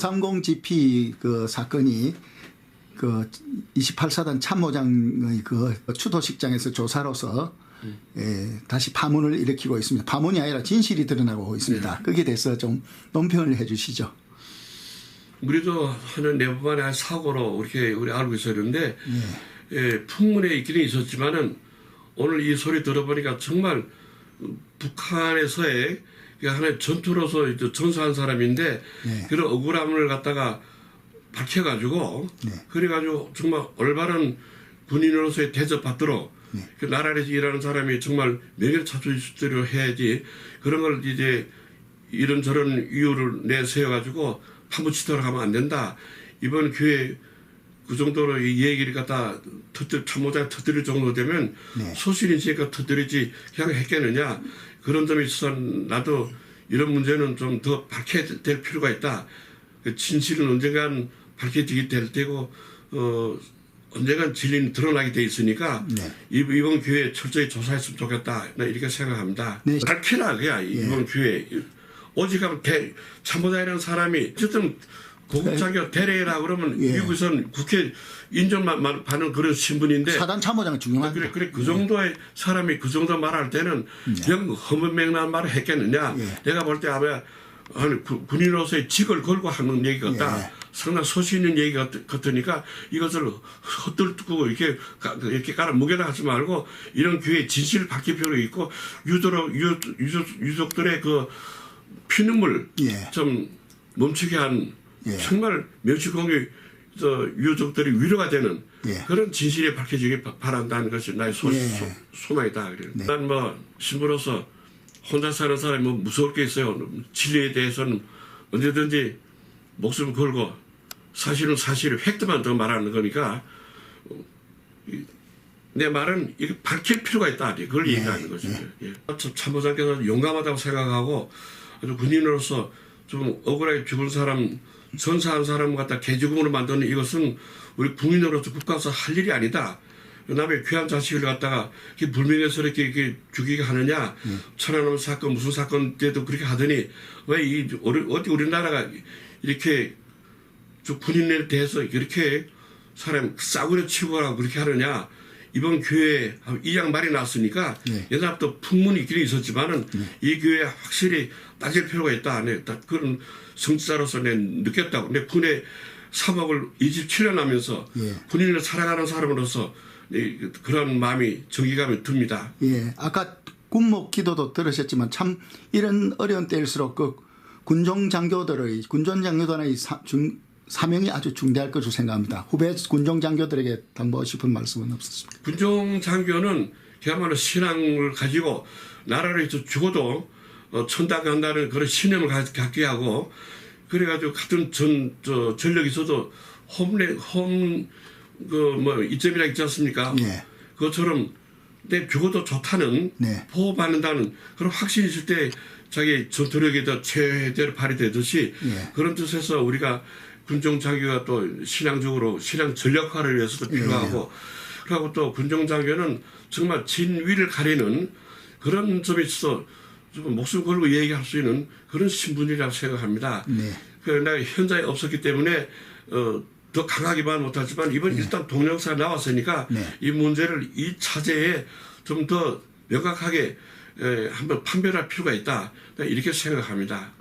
30GP 그 사건이 그 28사단 참모장의 그 추도식장에서 조사로서 예, 다시 파문을 일으키고 있습니다. 파문이 아니라 진실이 드러나고 있습니다. 거기에 대해서 좀 논평을 해 주시죠. 우리도 하는 내부반의 한 사고로 이렇게 우리 알고 있었는데 예, 풍문에 있기는 있었지만은 오늘 이 소리 들어보니까 정말 북한에서의 그 하나의 전투로서 이제 전사한 사람인데 네. 그런 억울함을 갖다가 밝혀가지고 네. 그래가지고 정말 올바른 군인으로서의 대접받도록 네. 그 나라에서 일하는 사람이 정말 명예를 찾을 수 있도록 해야지 그런 걸 이제 이런 저런 이유를 내세워가지고 파묻히도록 하면 안 된다. 이번 교회 그 정도로 이 얘기를 갖다 터뜨, 참모장 터뜨릴 정도 되면 네. 소신이니까 터뜨리지 그냥 했겠느냐. 그런 점에 있어서 나도 이런 문제는 좀 더 밝혀야 될 필요가 있다. 그 진실은 언젠간 밝혀지게 될 테고, 어, 언젠간 진리는 드러나게 돼 있으니까 네. 이- 이번 교회 철저히 조사했으면 좋겠다. 나 이렇게 생각합니다. 네. 밝히라 그야 이번 교회 오직 하면 대, 참모장이라는 사람이 어쨌든 고급 자격 대례라 그러면 예. 미국에선 국회 인정만 만- 받는 그런 신분인데 사단 참모장은 중요합니다. 그래 그래 그 정도의 사람이 그 정도 말할 때는 그냥 허문맹랑한 말을 했겠느냐 예. 내가 볼 때 아마 아니, 구- 군인으로서의 직을 걸고 하는 얘기 같다. 예. 상당히 소신 있는 얘기 같, 같으니까 이것을 헛들고 이렇게 가- 이렇게 깔아 묵여나가지 말고 이런 교회 진실을 밝힐 필요가 있고 유도로 유, 유족, 유족들의 그 피눈물 예. 좀 멈추게 한 예. 정말 멸치공유 저 유족들이 위로가 되는 예. 그런 진실이 밝혀지길 바- 바란다는 것이 나의 소, 예. 소, 소망이다. 그래요. 네. 난뭐 신부로서 혼자 사는 사람이 뭐 무서울 게 있어요. 진리에 대해서는 언제든지 목숨 걸고 사실은 사실을 획득만 더 말하는 거니까 내 말은 밝힐 필요가 있다. 그걸 네. 얘기하는 거죠. 예. 참- 참모장께서 용감하다고 생각하고 아주 군인으로서 좀 억울하게 죽은 사람, 전사한 사람 갖다 개죽음으로 만드는 이것은 우리 국민으로서 국가에서 할 일이 아니다. 남의 귀한 자식을 갖다가 이렇게 불명예스럽게 이렇게 죽이게 하느냐. 천안함 사건 무슨 사건 때도 그렇게 하더니 왜 이 어디 우리나라가 이렇게 저 군인에 대해서 이렇게 사람 싸구려 치고 가고 그렇게 하느냐. 이번 교회에 이양 말이 났으니까 네. 옛날부터 풍문이 있기는 있었지만은 이 교회에 확실히 따질 필요가 있다. 네, 딱 그런 성지자로서 내 느꼈다고. 내 군의 사복을 27년 하면서 예. 군인을 사랑하는 사람으로서 네, 그런 마음이 정기감이 듭니다. 예, 아까 군목 기도도 들으셨지만 참 이런 어려운 때일수록 그 군종 장교들의 군전 장교단의 사, 중, 사명이 아주 중대할 것으로 생각합니다. 후배 군종 장교들에게 당부하고 싶은 말씀은 없었습니다. 군종 장교는 그야말로 신앙을 가지고 나라를 죽어도 어, 천당 간다는 그런 신념을 가- 갖게 하고 그래가지고 같은 전, 저, 전력이 있어도 홈레, 홈, 그, 뭐, 이점이라 있지 않습니까? 예. 그것처럼 내 죽어도 좋다는 네. 보호받는다는 그런 확신이 있을 때 자기 전투력이 더 최대로 발휘되듯이 예. 그런 뜻에서 우리가 군종 장교가 또 신앙적으로 신앙 전력화를 위해서도 예. 필요하고 그리고 또 군종 장교는 정말 진위를 가리는 그런 점에 있어서 좀 목숨 걸고 얘기할 수 있는 그런 신분이라고 생각합니다. 네. 그 내가 현장에 없었기 때문에 어, 더 강하게 말 못하지만 이번 일단 동영상 나왔으니까 네. 이 문제를 이 차제에 좀 더 명확하게 에, 한번 판별할 필요가 있다 이렇게 생각합니다.